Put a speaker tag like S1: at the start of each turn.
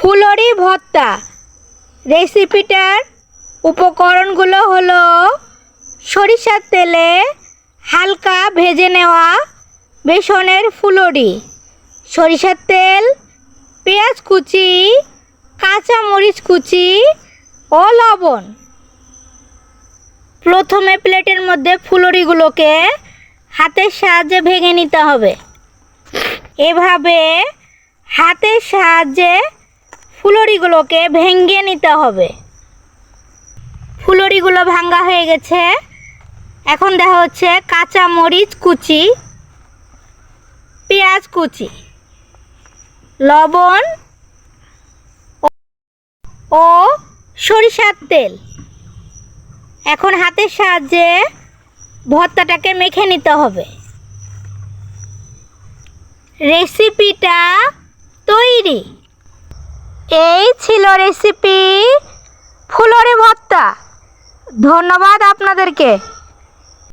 S1: ফুলরি ভর্তা। রেসিপিটার উপকরণগুলো হলো সরিষার তেলে হালকা ভেজে নেওয়া বেসনের ফুলরি, সরিষার তেল, পেঁয়াজ কুচি কাঁচামরিচ কুচি ও লবণ। প্রথমে প্লেটের মধ্যে ফুলরিগুলোকে হাতের সাহায্যে ভেঙে নিতে হবে। এভাবে হাতের সাহায্যে ফুলরিগুলোকে ভেঙে নিতে হবে। ফুলরিগুলো ভাঙ্গা হয়ে গেছে। এখন দেখা হচ্ছে কাঁচা মরিচ কুচি, পেঁয়াজ কুচি, লবণ ও- সরিষার তেল। এখন হাতের সাহায্যে ভর্তাটাকে মেখে নিতে হবে। রেসিপিটা তৈরি। এই ছিল রেসিপি ফুলরি ভর্তা। ধন্যবাদ আপনাদেরকে।